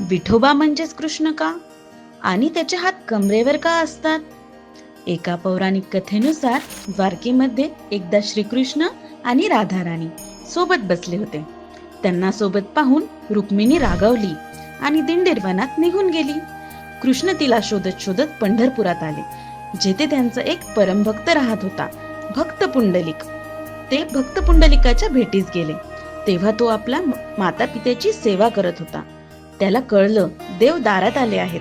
विठोबा म्हणजेच कृष्ण का? आणि त्याचे हात कमरेवर का असतात? एका पौराणिक कथेनुसार द्वारकेमध्ये एकदा श्रीकृष्ण आणि राधाराणी सोबत बसले होते. त्यांना सोबत पाहून रुक्मिणी रागावली आणि दिंडीरवनात निघून गेली. कृष्ण तिला शोधत शोधत पंढरपुरात आले जेथे त्यांचा एक परमभक्त राहत होता भक्त पुंडलिक. ते भक्त पुंडलिकाच्या भेटीस गेले तेव्हा तो आपल्या माता पित्याची सेवा करत होता. त्याला कळलं देव दारात आले आहेत.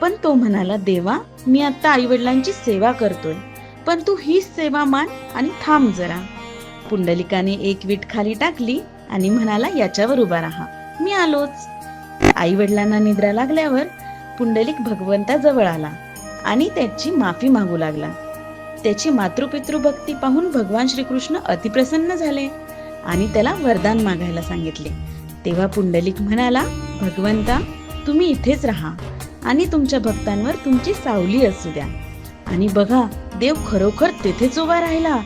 पण तो म्हणाला देवा मी आता आई वडिलांची सेवा करतोय. पण तू हीच सेवा मान आणि थांब जरा. पुंडलिकाने एक वीट खाली टाकली आणि म्हणाला याच्यावर उभा राहा. मी आलोच. आई वडिलांना निद्रा लागल्यावर पुंडलिक भगवंताजवळ आला आणि त्याची माफी मागू लागला. त्याची मातृपितृ भक्ती पाहून भगवान श्रीकृष्ण अतिप्रसन्न झाले आणि त्याला वरदान मागायला सांगितले. तेव्हा पुंडलिक म्हणाला भगवंता तुम्ही इथेच राहा आणि तुमच्या भक्तांवर तुमची सावली असू द्या. आणि बघा देव खरोखर तेथेच उभा राहिला.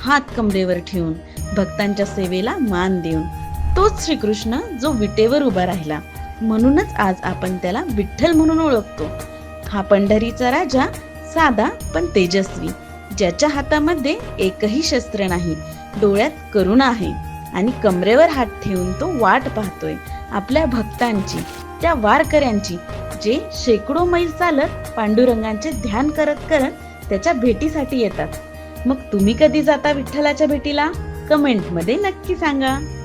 हात कमरेवर ठेवून भक्तांच्या सेवेला मान देऊन तोच श्रीकृष्ण जो विटेवर उभा राहिला. म्हणूनच आज आपण त्याला विठ्ठल म्हणून ओळखतो. हा पंढरीचा राजा साधा पण तेजस्वी ज्याच्या हातामध्ये एकही शस्त्र नाही डोळ्यात करुणा आहे. आणि कमरेवर हात ठेवून तो वाट पाहतोय आपल्या भक्तांची त्या वारकऱ्यांची जे शेकडो मैल चालत पांडुरंगांचे ध्यान करत करत त्याच्या भेटीसाठी येतात. मग तुम्ही कधी जाता विठ्ठलाच्या भेटीला? कमेंटमध्ये नक्की सांगा.